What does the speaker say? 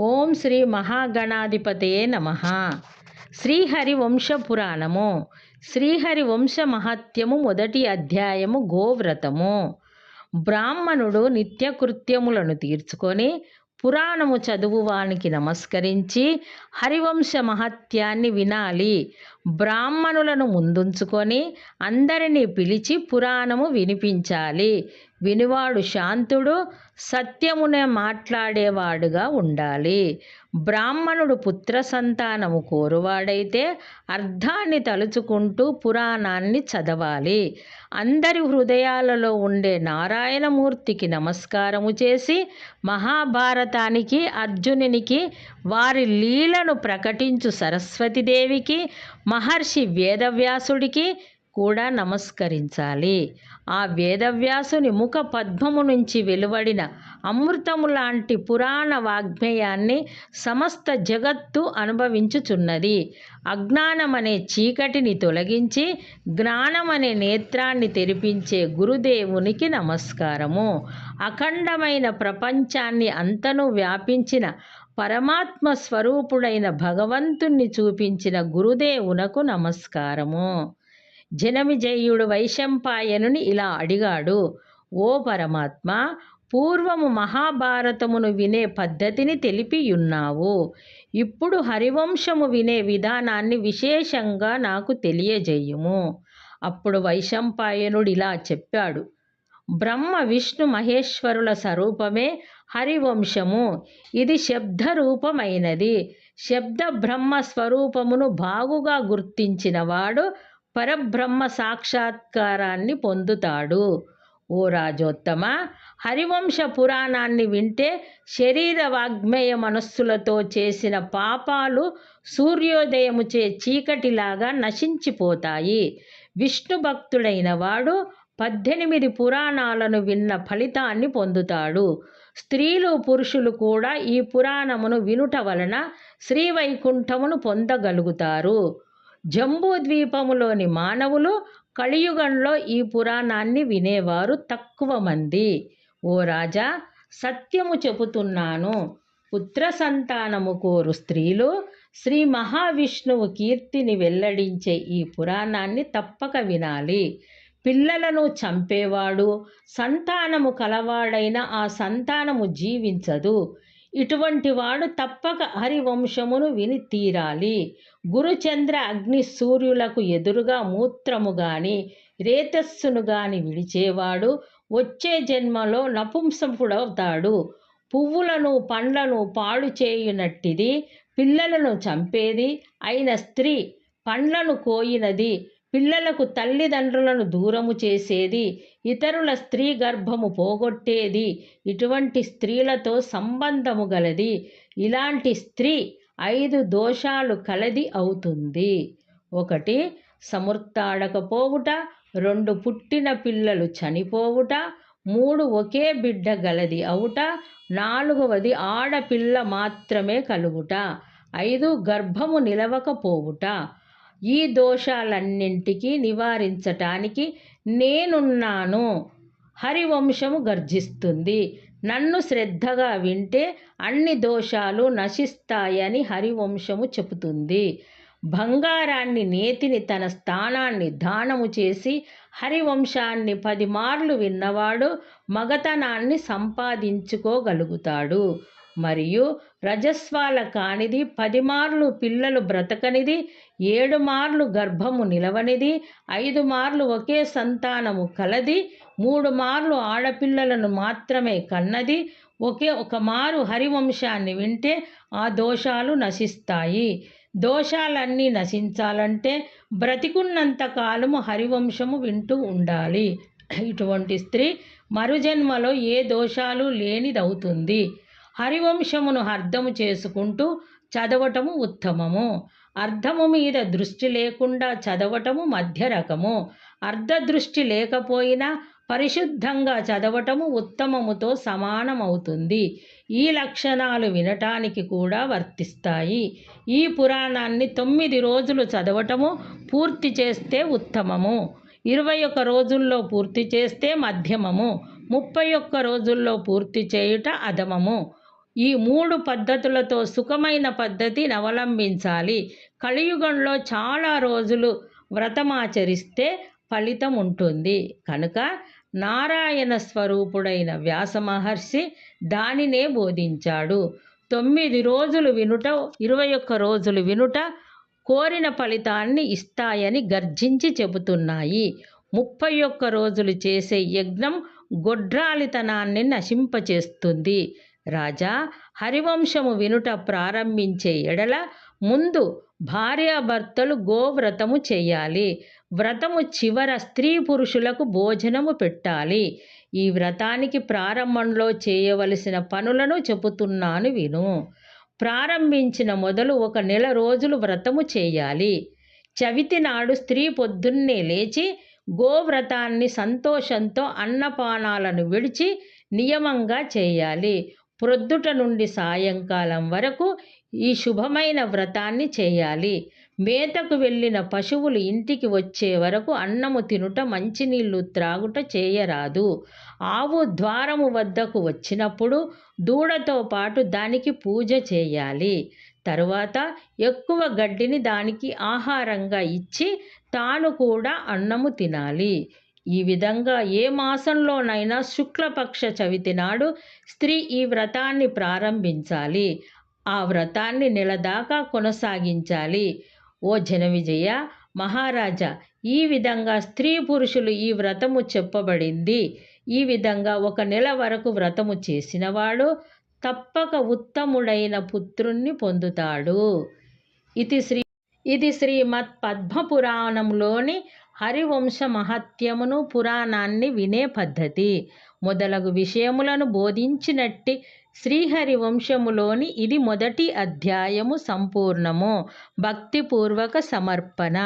ఓం శ్రీ మహాగణాధిపతయే నమ. శ్రీహరి వంశ పురాణము శ్రీహరి వంశ మహత్యము మొదటి అధ్యాయము గోవ్రతము. బ్రాహ్మణుడు నిత్యకృత్యములను తీర్చుకొని పురాణము చదువువానికి నమస్కరించి హరివంశ మహత్యాన్ని వినాలి. బ్రాహ్మణులను ముందుంచుకొని అందరినీ పిలిచి పురాణము వినిపించాలి. వినివాడు శాంతుడు సత్యమునే మాట్లాడేవాడుగా ఉండాలి. బ్రాహ్మణుడు పుత్ర సంతానము కోరువాడైతే అర్థాన్ని తలుచుకుంటూ పురాణాన్ని చదవాలి. అందరి హృదయాలలో ఉండే నారాయణమూర్తికి నమస్కారము చేసి మహాభారతానికి అర్జునునికి వారి లీలను ప్రకటించు సరస్వతిదేవికి మహర్షి వేదవ్యాసుడికి కూడా నమస్కరించాలి. ఆ వేదవ్యాసుని ముఖ పద్మము నుంచి వెలువడిన అమృతము లాంటి పురాణ వాగ్మేయాన్ని సమస్త జగత్తు అనుభవించుచున్నది. అజ్ఞానమనే చీకటిని తొలగించి జ్ఞానమనే నేత్రాన్ని తెరిపించే గురుదేవునికి నమస్కారము. అఖండమైన ప్రపంచాన్ని అంతను వ్యాపించిన పరమాత్మ స్వరూపుడైన భగవంతుణ్ణి చూపించిన గురుదేవునకు నమస్కారము. జనమిజయుడు వైశంపాయనుని ఇలా అడిగాడు ఓ పరమాత్మ పూర్వము మహాభారతమును వినే పద్ధతిని తెలిపియున్నావు. ఇప్పుడు హరివంశము వినే విధానాన్ని విశేషంగా నాకు తెలియజేయుము అప్పుడు వైశంపాయనుడు ఇలా చెప్పాడు బ్రహ్మ విష్ణు మహేశ్వరుల స్వరూపమే హరివంశము. ఇది శబ్దరూపమైనది. శబ్ద బ్రహ్మ స్వరూపమును బాగుగా గుర్తించినవాడు పరబ్రహ్మ సాక్షాత్కారాన్ని పొందుతాడు. ఓ రాజోత్తమ హరివంశ పురాణాన్ని వింటే శరీర వాగ్మేయ మనస్సులతో చేసిన పాపాలు సూర్యోదయముచే చీకటిలాగా నశించిపోతాయి. విష్ణు భక్తుడైన వాడు పద్దెనిమిది పురాణాలను విన్న ఫలితాన్ని పొందుతాడు. స్త్రీలు పురుషులు కూడా ఈ పురాణమును వినుట వలన శ్రీవైకుంఠమును పొందగలుగుతారు. జంబూద్వీపములోని మానవులు కలియుగంలో ఈ పురాణాన్ని వినేవారు తక్కువ మంది. ఓ రాజా సత్యము చెబుతున్నాను. పుత్ర సంతానము కోరు స్త్రీలు శ్రీ మహావిష్ణువు కీర్తిని వెల్లడించే ఈ పురాణాన్ని తప్పక వినాలి. పిల్లలను చంపేవాడు సంతానము కలవాడైన ఆ సంతానము జీవించదు. ఇటువంటి వాడు తప్పక హరివంశమును విని తీరాలి. గురుచంద్ర అగ్ని సూర్యులకు ఎదురుగా మూత్రము గాని రేతస్సును గాని విడిచేవాడు వచ్చే జన్మలో నపుంసకుడవుతాడు. పువ్వులను పండ్లను పాడు చేయునట్టిది పిల్లలను చంపేది అయిన స్త్రీ పండ్లను కోయినది పిల్లలకు తల్లిదండ్రులను దూరము చేసేది ఇతరుల స్త్రీ గర్భము పోగొట్టేది ఇటువంటి స్త్రీలతో సంబంధము గలది. ఇలాంటి స్త్రీ ఐదు దోషాలు కలది అవుతుంది. ఒకటి సమృత్తాడకపోవుట రెండు పుట్టిన పిల్లలు చనిపోవుట మూడు ఒకే బిడ్డ గలది అవుట నాలుగవది ఆడపిల్ల మాత్రమే కలుగుట ఐదు గర్భము నిలవకపోవుట. ఈ దోషాలన్నింటికీ నివారించటానికి నేనున్నాను. హరివంశము గర్జిస్తుంది. నన్ను శ్రద్ధగా వింటే అన్ని దోషాలు నశిస్తాయని హరివంశము చెబుతుంది. బంగారాన్ని నేతిని తన స్థానాన్ని దానము చేసి హరివంశాన్ని పది మార్లు విన్నవాడు మగతనాన్ని సంపాదించుకోగలుగుతాడు. మరియు రజస్వాల కానిది పది మార్లు పిల్లలు బ్రతకనిది ఏడు మార్లు గర్భము నిలవనిది ఐదు మార్లు ఒకే సంతానము కలది మూడు మార్లు ఆడపిల్లలను మాత్రమే కన్నది ఒకే ఒక మారు హరివంశాన్ని వింటే ఆ దోషాలు నశిస్తాయి. దోషాలన్నీ నశించాలంటే బ్రతికున్నంత కాలము హరివంశము వింటూ ఉండాలి. ఇటువంటి స్త్రీ మరుజన్మలో ఏ దోషాలు లేనిదవుతుంది. హరివంశమును అర్థము చేసుకుంటూ చదవటము ఉత్తమము. అర్థము మీద దృష్టి లేకుండా చదవటము మధ్య రకము. అర్ధ దృష్టి లేకపోయినా పరిశుద్ధంగా చదవటము ఉత్తమముతో సమానమవుతుంది. ఈ లక్షణాలు వినటానికి కూడా వర్తిస్తాయి. ఈ పురాణాన్ని తొమ్మిది రోజులు చదవటము పూర్తి చేస్తే ఉత్తమము. ఇరవై ఒక్క రోజుల్లో పూర్తి చేస్తే మధ్యమము. ముప్పై ఒక్క రోజుల్లో పూర్తి చేయుట అధమము. ఈ మూడు పద్ధతులతో సుఖమైన పద్ధతిని అవలంబించాలి కలియుగంలో చాలా రోజులు వ్రతమాచరిస్తే ఫలితం ఉంటుంది. కనుక నారాయణ స్వరూపుడైన వ్యాస మహర్షి దానినే బోధించాడు. తొమ్మిది రోజులు వినుట ఇరవై ఒక్క రోజులు వినుట కోరిన ఫలితాన్ని ఇస్తాయని గర్జించి చెబుతున్నాయి. ముప్పై ఒక్క రోజులు చేసే యజ్ఞం గొడ్రాలితనాన్ని నశింపచేస్తుంది. రాజా హరివంశము వినుట ప్రారంభించే ఎడల ముందు భార్యాభర్తలు గోవ్రతము చేయాలి. వ్రతము చివర స్త్రీ పురుషులకు భోజనము పెట్టాలి. ఈ వ్రతానికి ప్రారంభంలో చేయవలసిన పనులను చెబుతున్నాను విను. ప్రారంభించిన మొదలు ఒక నెల రోజులు వ్రతము చేయాలి. చవితి నాడు స్త్రీ పొద్దున్నే లేచి గోవ్రతాన్ని సంతోషంతో అన్నపానాలను విడిచి నియమంగా చేయాలి. ప్రొద్దుట నుండి సాయంకాలం వరకు ఈ శుభమైన వ్రతాన్ని చేయాలి. మేతకు వెళ్ళిన పశువులు ఇంటికి వచ్చే వరకు అన్నము తినుట మంచినీళ్ళు త్రాగుట చేయరాదు. ఆవు ద్వారము వద్దకు వచ్చినప్పుడు దూడతో పాటు దానికి పూజ చేయాలి. తరువాత ఎక్కువ గడ్డిని దానికి ఆహారంగా ఇచ్చి తాను కూడా అన్నము తినాలి. ఈ విధంగా ఏ మాసంలోనైనా శుక్లపక్ష చవితి నాడు స్త్రీ ఈ వ్రతాన్ని ప్రారంభించాలి. ఆ వ్రతాన్ని నెలదాకా కొనసాగించాలి. ఓ జన విజయ మహారాజా ఈ విధంగా స్త్రీ పురుషులు ఈ వ్రతము చెప్పబడింది. ఈ విధంగా ఒక నెల వరకు వ్రతము చేసినవాడు తప్పక ఉత్తముడైన పుత్రుణ్ణి పొందుతాడు. ఇది శ్రీ ఇది శ్రీమద్ పద్మపురాణంలోని హరివంశ మహత్యమును పురాణాన్ని వినే పద్ధతి. మొదలగు విషయములను బోధించినట్టి శ్రీహరి వంశములోని ఇది మొదటి అధ్యాయము సంపూర్ణము. భక్తిపూర్వక సమర్పణ.